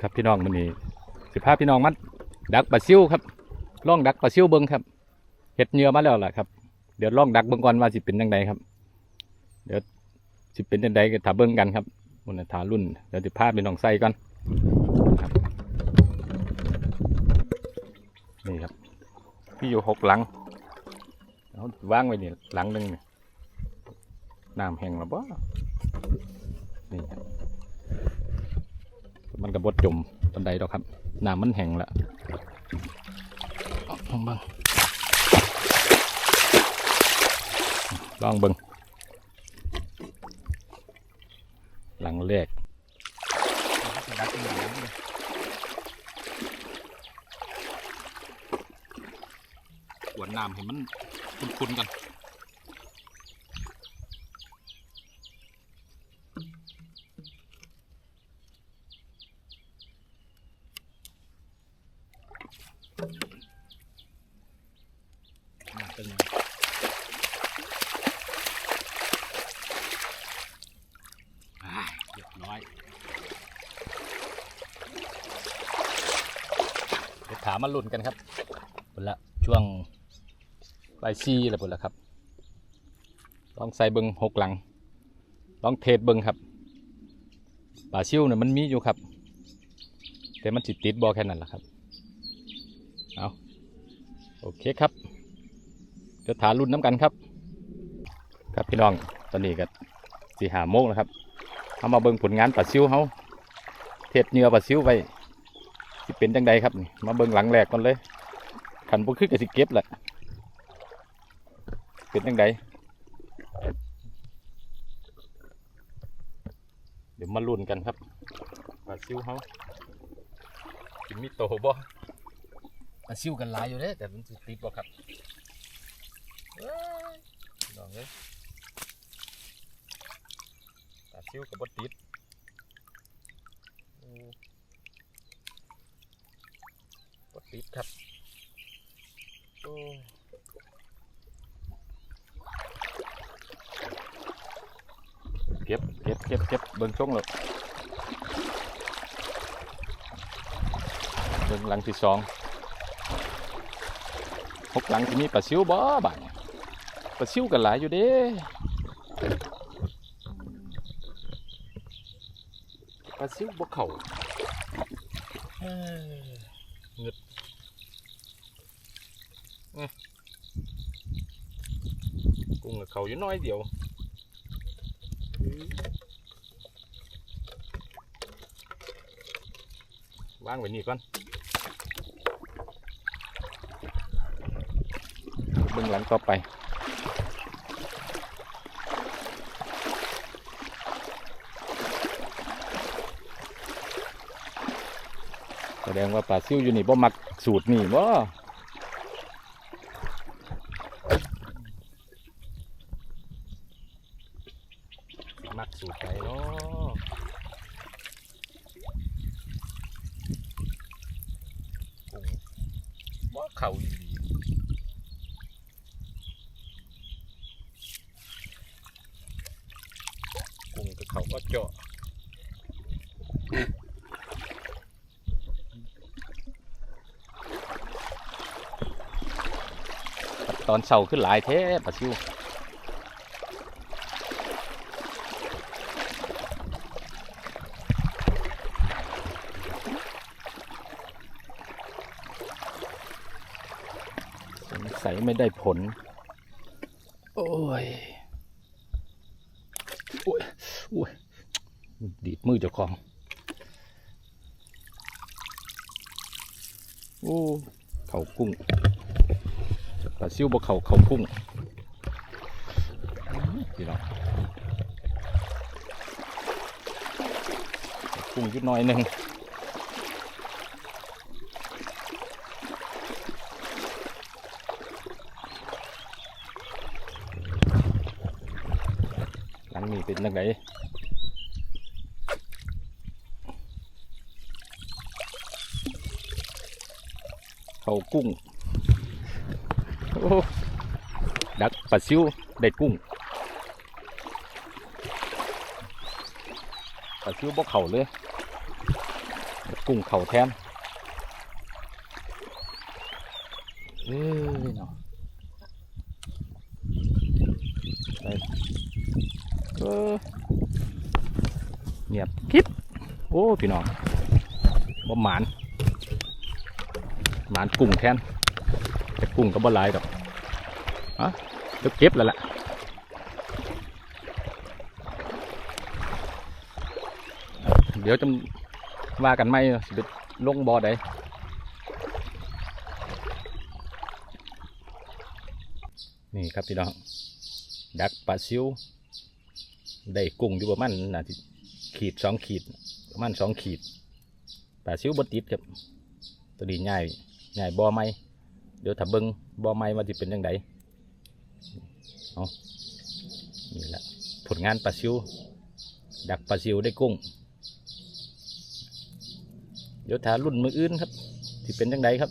ครับพี่น้องมันนี้สิพาพพี่น้องมันดักปลาซิวครับล่องดักปลาซิวเบิ้งครับเห็ดเหยื่อมาแล้วล่ะครับเดี๋ยวล่องดักเบิ้งก่อนว่าสิเป็นยังไงครับ เดี๋ยวสิเป็นยังไงก็ถ้าเบิ้งกันครับมันนถารุ่นเดี๋ยวสิพาพพี่น้องใส่ก่อนนี่ครับพี่อยู่หกหลังเอาว่างไว้นี่หลังหนึ่งนี่น้ำแห้งแล้วบ่นี่ครับ มันกระบดจมบันไดดอกครับน้ำมันแห้งล้วเอาลองบิงลองบิงหลังแรกขวนน้ำให้มันคุ้นๆกันเป็นไงอ่าเรียบร้อยเดี๋ยวถา มมาลุ้นกันครับหมดละช่วงปลายซีแล้วหมดละครับ ลองใส่เบิงหกหลัง ลองเทสเบิงครับปลาชิวเนี่ยมันมีอยู่ครับ แต่มันจิดติดบอแค่นั้นแหละครับ เอาโอเคครับเดี๋ยวถารุ่นน้ำกันครับ ครับพี่น้องตอนนี้ก็สี่หาโมงแล้วครับเอามาเบิ่งผลงานปลาซิวเขาเทศเนื้อปลาซิวไว้ สิเป็นจังใดครับนี่มาเบิ่งหลังแรกก่อนเลยขันพวกขึ้นกับสิเก็บแหละเป็นจังใดเดี๋ยวมาลุ้นกันครับปลาซิวเขาสิมีโตบ่ปลาซิวกันหลายอยู่เด้แต่มันสิติดบ่ครับเอ้ยพี่น้องเอ้ยตาซิวกับบดติด โอ้บดติดครับโอ้เก็บเก็บเก็บเก็บเบิ่งช่องเลยเบิ่งหลังที่สองหกหลังที่มีปลาซิวบ่บ่ายปลาซิวกันหลายอยู่เด้ปลาซิวบ่เข่า เอ้ยเงึดเอ้ยกุ้งกับเขาอยู่น้อยเดียววางไว้นี่ก่อนเบื้องหลังต่อไป แสดงว่าปลาซิวอยู่นี่บ่มักสูตรนี่บ่มักสูตรไหนเนาะบ่เข่าอีหลีกุ้งกับเขาก็เจาะ ตอนเช้าขึ้นหลายแท้ปลาซิวสงสัยไม่ได้ผล โอ้ย โอ้ยโอ้ยดีดมือเจ้าของ โอ้ เข่ากุ้ง ปลาซิวบกเขาเขาพุ่งพี่น้องพุ่งยุดน้อยหนึ่งหลังนี้เป็นยังไงเขากุ้ง ดักปลาซิวได้กุ้งปลาซิวบกเข่าเลย กุ้งเข่าแทนเอ้ยเนาะเออเงียบคลิปโอ้ พี่น้องบ่หมานหมานกุ้งแทน แต่กุ้งก็บ่หลายดอกอะเดี๋ยวเก็บแล้วล่ะเดี๋ยวจะว่ากันไหมสิไปลงบ่อใดนี่ครับพี่น้อง ดักปลาซิวได้กุ้งอยู่ประมาณนาทีขีดสองขีดประมาณสองขีดปลาซิวบดติดครับ ตัวดีง่ายง่ายบ่อไม้ เดี๋ยวถ้าเบิ้งบ่อไม้ว่าจะเป็นยังไงเอานี่แหละผลงานปลาซิว ดักปลาซิวได้กุ้ง เดี๋ยวถารุ่นมืออื่นครับที่เป็นยังไงครับ